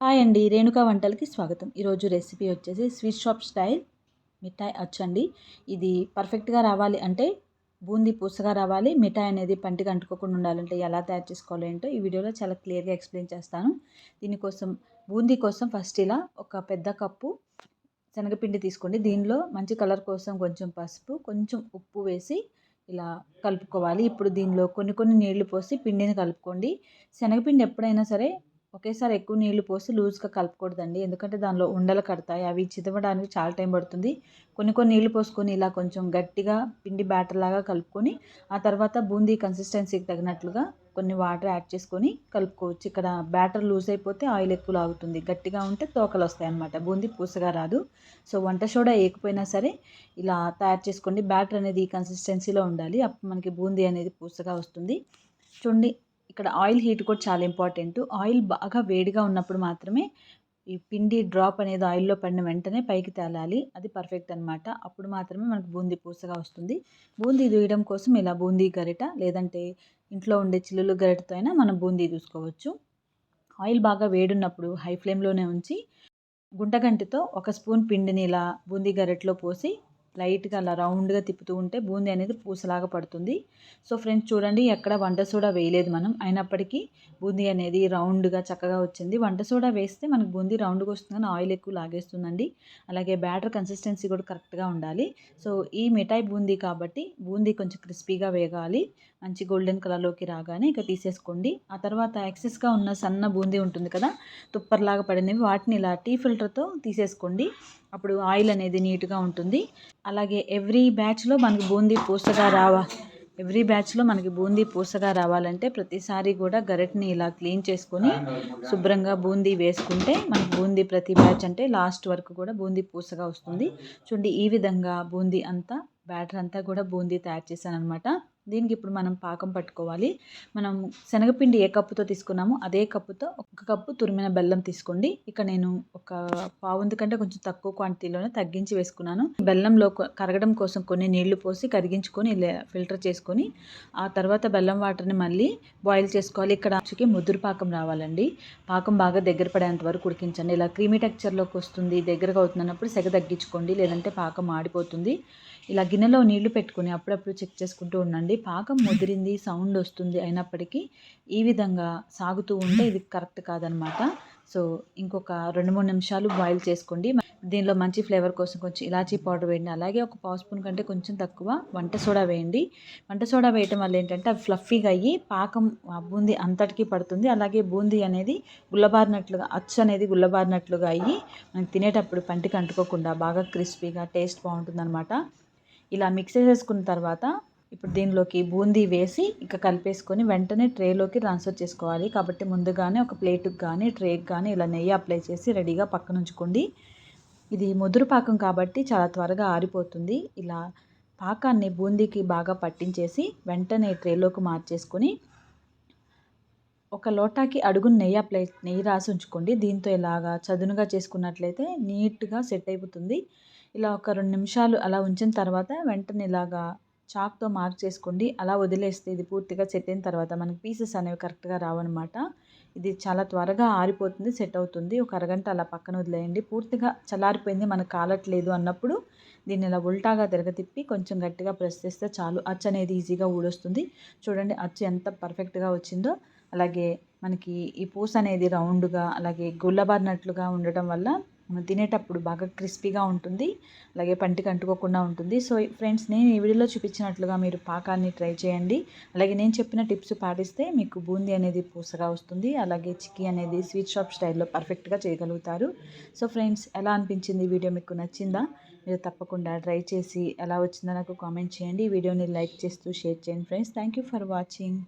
Hi అండి రేణుకా వంటలకి స్వాగతం. ఈరోజు రెసిపీ వచ్చేసి స్వీట్ షాప్ స్టైల్ మిఠాయి అచ్చండి. ఇది పర్ఫెక్ట్గా రావాలి అంటే బూందీ పూసగా రావాలి. మిఠాయి అనేది పంటికి అంటుకోకుండా ఉండాలంటే ఎలా తయారు చేసుకోవాలి ఏంటో ఈ వీడియోలో చాలా క్లియర్గా ఎక్స్ప్లెయిన్ చేస్తాను. దీనికోసం బూందీ కోసం ఫస్ట్ ఇలా ఒక పెద్ద కప్పు శనగపిండి తీసుకోండి. దీనిలో మంచి కలర్ కోసం కొంచెం పసుపు కొంచెం ఉప్పు వేసి ఇలా కలుపుకోవాలి. ఇప్పుడు దీనిలో కొన్ని కొన్ని నీళ్ళు పోసి పిండిని కలుపుకోండి. శనగపిండి ఎప్పుడైనా సరే ఒకేసారి ఎక్కువ నీళ్ళు పోసి లూజ్గా కలపకూడదండి. ఎందుకంటే దానిలో ఉండలు కడతాయి. అవి చిదవడానికి చాలా టైం పడుతుంది. కొన్ని కొన్ని నీళ్ళు పోసుకొని ఇలా కొంచెం గట్టిగా పిండి బ్యాటర్ లాగా కలుపుకొని ఆ తర్వాత బూందీ కన్సిస్టెన్సీకి తగినట్లుగా కొన్ని వాటర్ యాడ్ చేసుకొని కలుపుకోవచ్చు. ఇక్కడ బ్యాటర్ లూజ్ అయిపోతే ఆయిల్ ఎక్కువ లాగుతుంది. గట్టిగా ఉంటే తోకలు వస్తాయి అన్నమాట. బూందీ పూసగా రాదు. సో వంట సోడా వేయకపోయినా సరే ఇలా తయారు చేసుకోండి. బ్యాటర్ అనేది ఈ కన్సిస్టెన్సీలో ఉండాలి. అప్పుడు మనకి బూందీ అనేది పూసగా వస్తుంది. చూడండి ఇక్కడ ఆయిల్ హీట్ కూడా చాలా ఇంపార్టెంట్. ఆయిల్ బాగా వేడిగా ఉన్నప్పుడు మాత్రమే ఈ పిండి డ్రాప్ అనేది ఆయిల్లో పడిన వెంటనే పైకి తేలాలి. అది పర్ఫెక్ట్ అనమాట అప్పుడు మాత్రమే మనకు బూందీ పూసగా వస్తుంది. బూందీ దూయడం కోసం ఇలా బూందీ గరిట లేదంటే ఇంట్లో ఉండే చిల్లులు గరిటతో అయినా మనం బూందీ చూసుకోవచ్చు. ఆయిల్ బాగా వేడున్నప్పుడు హై ఫ్లేమ్లోనే ఉంచి గుంటగంటితో ఒక స్పూన్ పిండిని ఇలా బూందీ గరిటలో పోసి లైట్గా అలా రౌండ్గా తిప్పుతూ ఉంటే బూందీ అనేది పూసలాగా పడుతుంది. సో ఫ్రెండ్స్ చూడండి ఎక్కడ వంట సోడా వేయలేదు మనం. అయినప్పటికీ బూందీ అనేది రౌండ్గా చక్కగా వచ్చింది. వంట సోడా వేస్తే మనకు బూందీ రౌండ్గా వస్తుంది కానీ ఆయిల్ ఎక్కువ లాగేస్తుందండి. అలాగే బ్యాటర్ కన్సిస్టెన్సీ కూడా కరెక్ట్గా ఉండాలి. సో ఈ మిఠాయి బూందీ కాబట్టి బూందీ కొంచెం క్రిస్పీగా వేగాలి. మంచి గోల్డెన్ కలర్లోకి రాగానే ఇక తీసేసుకోండి. ఆ తర్వాత ఎక్సెస్గా ఉన్న సన్న బూందీ ఉంటుంది కదా తుప్పర్లాగా పడినవి వాటిని ఇలా టీ ఫిల్టర్తో తీసేసుకోండి. అప్పుడు ఆయిల్ అనేది నీట్గా ఉంటుంది. అలాగే ఎవ్రీ బ్యాచ్లో మనకి బూందీ పూసగా రావా ఎవ్రీ బ్యాచ్లో మనకి బూందీ పూసగా రావాలంటే ప్రతిసారి కూడా గరిటని ఇలా క్లీన్ చేసుకొని శుభ్రంగా బూందీ వేసుకుంటే మనకి బూందీ ప్రతి బ్యాచ్ అంటే లాస్ట్ వరకు కూడా బూందీ పూసగా వస్తుంది. చూడండి ఈ విధంగా బూందీ అంతా బ్యాటర్ అంతా కూడా బూందీ తయారు చేశాను అనమాట దీనికి ఇప్పుడు మనం పాకం పట్టుకోవాలి. మనం శనగపిండి ఏ కప్పుతో తీసుకున్నామో అదే కప్పుతో ఒక కప్పు తురిమిన బెల్లం తీసుకోండి. ఇక నేను ఒక పావుంది కంటే కొంచెం తక్కువ క్వాంటిటీలోనే తగ్గించి వేసుకున్నాను. బెల్లంలో కరగడం కోసం కొన్ని నీళ్ళు పోసి కరిగించుకొని ఫిల్టర్ చేసుకొని ఆ తర్వాత బెల్లం వాటర్ని మళ్ళీ బాయిల్ చేసుకోవాలి. ఇక్కడ ముదురు పాకం రావాలండి. పాకం బాగా దగ్గర పడేంత వరకు ఉడికించండి. ఇలా క్రీమీ టెక్చర్లోకి వస్తుంది దగ్గరగా అవుతున్నప్పుడు సెగ తగ్గించుకోండి. లేదంటే పాకం ఆడిపోతుంది ఇలా గిన్నెలో నీళ్ళు పెట్టుకుని అప్పుడప్పుడు చెక్ చేసుకుంటూ ఉండండి. పాకం ముదిరింది సౌండ్ వస్తుంది అయినప్పటికీ ఈ విధంగా సాగుతూ ఉంటే ఇది కరెక్ట్ కాదనమాట. సో ఇంకొక రెండు మూడు నిమిషాలు బాయిల్ చేసుకోండి. దీనిలో మంచి ఫ్లేవర్ కోసం కొంచెం ఇలాచీ పౌడర్ వేయండి. అలాగే ఒక పావు స్పూన్ కంటే కొంచెం తక్కువ వంట సోడా వేయండి. వంట సోడా వేయటం వల్ల ఏంటంటే అవి ఫ్లఫీగా అయ్యి పాకం బూందీ అంతటికి పడుతుంది. అలాగే బూందీ అనేది గుల్లబారినట్లుగా అచ్చు అనేది గుల్లబారినట్లుగా అయ్యి మనకి తినేటప్పుడు పంటికి అంటుకోకుండా బాగా క్రిస్పీగా టేస్ట్ బాగుంటుంది అనమాట ఇలా మిక్స్ చేసేసుకున్న తర్వాత ఇప్పుడు దీనిలోకి బూందీ వేసి ఇక కలిపేసుకొని వెంటనే ట్రేలోకి ట్రాన్స్ఫర్ చేసుకోవాలి. కాబట్టి ముందుగానే ఒక ప్లేట్కి కానీ ట్రేకి కానీ ఇలా నెయ్యి అప్లై చేసి రెడీగా పక్కన ఉంచుకోండి. ఇది ముదురు పాకం కాబట్టి చాలా త్వరగా ఆరిపోతుంది. ఇలా పాకాన్ని బూందీకి బాగా పట్టించేసి వెంటనే ట్రేలోకి మార్చేసుకొని ఒక లోటాకి అడుగును నెయ్యి అప్లై నెయ్యి రాసి ఉంచుకోండి. దీంతో ఇలాగా చదునుగా చేసుకున్నట్లయితే నీట్గా సెట్ అయిపోతుంది. ఇలా ఒక రెండు నిమిషాలు అలా ఉంచిన తర్వాత వెంటనే ఇలాగా చాక్తో మార్క్ చేసుకోండి. అలా వదిలేస్తే ఇది పూర్తిగా సెట్ అయిన తర్వాత మనకి పీసెస్ అనేవి కరెక్ట్గా రావన్నమాట. ఇది చాలా త్వరగా ఆరిపోతుంది సెట్ అవుతుంది. ఒక అరగంట అలా పక్కన వదిలేయండి. పూర్తిగా చల్లారిపోయింది మనకు కాలట్లేదు అన్నప్పుడు దీన్ని ఇలా ఉల్టాగా తిరగతిప్పి కొంచెం గట్టిగా ప్రెస్ చేస్తే చాలు. అచ్చు అనేది ఈజీగా ఊడొస్తుంది. చూడండి అచ్చు ఎంత పర్ఫెక్ట్గా వచ్చిందో. అలాగే మనకి ఈ పూస అనేది రౌండ్గా అలాగే గుల్లబారినట్లుగా ఉండటం వల్ల మనం తినేటప్పుడు బాగా క్రిస్పీగా ఉంటుంది అలాగే పంటికి అంటుకోకుండా ఉంటుంది. సో ఫ్రెండ్స్ నేను ఈ వీడియోలో చూపించినట్లుగా మీరు పాకాన్ని ట్రై చేయండి. అలాగే నేను చెప్పిన టిప్స్ పాటిస్తే మీకు బూందీ అనేది పూసగా వస్తుంది అలాగే చిక్కీ అనేది స్వీట్ షాప్ స్టైల్లో పర్ఫెక్ట్గా చేయగలుగుతారు. సో ఫ్రెండ్స్ ఎలా అనిపించింది వీడియో మీకు నచ్చిందా? మీరు తప్పకుండా ట్రై చేసి ఎలా వచ్చిందో నాకు కామెంట్ చేయండి. వీడియోని లైక్ చేస్తూ షేర్ చేయండి friends. Thank you for watching.